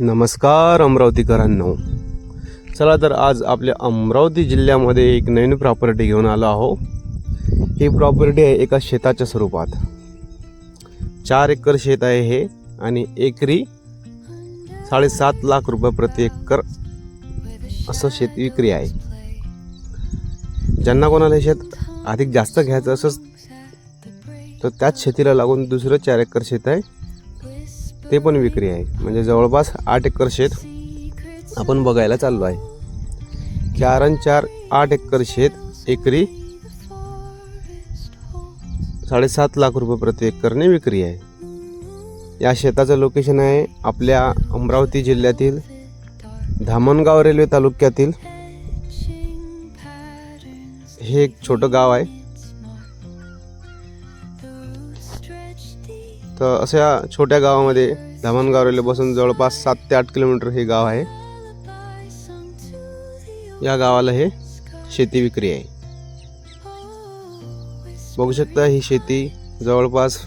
नमस्कार अमरावतीकरांनो. चला तर आज आपल्या अमरावती जिल्ह्यामध्ये एक नवीन प्रॉपर्टी घेऊन आलो आहो ही प्रॉपर्टी आहे एका शेताच्या स्वरूपात. चार एकर शेत आहे हे आणि एकरी साडेसात लाख रुपये प्रति एकर असं शेत विक्री आहे. ज्यांना कोणाला हे शेत अधिक जास्त घ्यायचं असंच तर त्याच शेतीला लागून दुसरं चार एकर शेत आहे. ते पण विक्री आहे. म्हणजे जवळपास आठ एकर शेत आपण बघायला चाललो आहे. चार आणि चार आठ एकर शेत एकरी साडेसात लाख रुपये प्रति एकरने विक्री आहे. या शेताचं लोकेशन आहे आपल्या अमरावती जिल्ह्यातील धामणगाव रेल्वे तालुक्यातील. हे एक छोटं गाव आहे. तर अशा छोट्या गावामध्ये धामणगाव रेल्वेपासून जवळपास सात ते आठ किलोमीटर हे गाव आहे. या गावाला हे शेती विक्री आहे. बघू शकता ही शेती जवळपास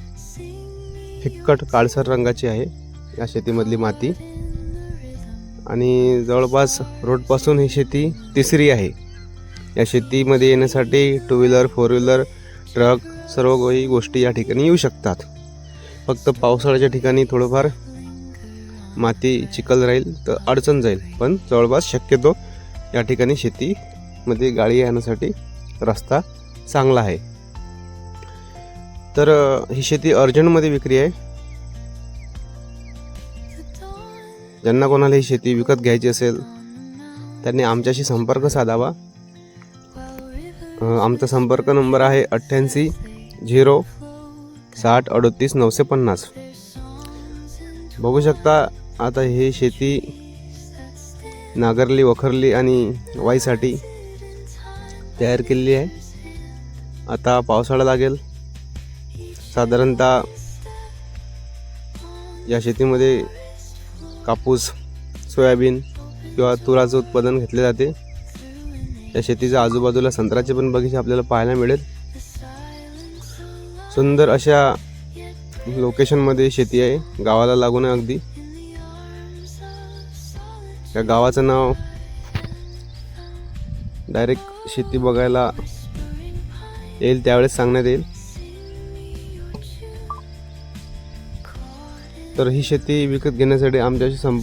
फिक्कट काळसर रंगाची आहे. या शेतीमधली माती. आणि जवळपास रोडपासून ही शेती तिसरी आहे. या शेतीमध्ये येण्यासाठी two wheeler four wheeler truck सर्व काही गोष्टी या ठिकाणी येऊ शकतात. फक्त पावसाळ्याच्या ठिकाणी थोडंफार माती चिखल राहील तर अडचण जाईल. पण जवळपास शक्यतो या ठिकाणी शेतीमध्ये गाडी येण्यासाठी रस्ता चांगला आहे. तर ही शेती अर्जंटमध्ये विक्री आहे. ज्यांना कोणाला ही शेती विकत घ्यायची असेल त्यांनी आमच्याशी संपर्क साधावा. आमचा संपर्क नंबर आहे अठ्ठ्याऐंशी झिरो साठ अडतीस नऊशे पन्नास. बघू शकता आता ही शेती नागरली वखरली आणि वाईसाठी तयार केलेली आहे. आता पावसाळा लागेल. साधारणतः या शेतीमध्ये कापूस सोयाबीन किंवा तुराचं उत्पादन घेतले जाते. या शेतीच्या आजूबाजूला संत्र्याचे पण बगीचे आपल्याला पाहायला मिळेल. सुंदर अशा लोकेशनमध्ये शेती आहे. गावाला लागून आहे अगदी. या गावाचं नाव डायरेक्ट शेती बघायला येईल त्यावेळेस सांगण्यात येईल. तर ही शेती विकत घेण्यासाठी आमच्याशी संप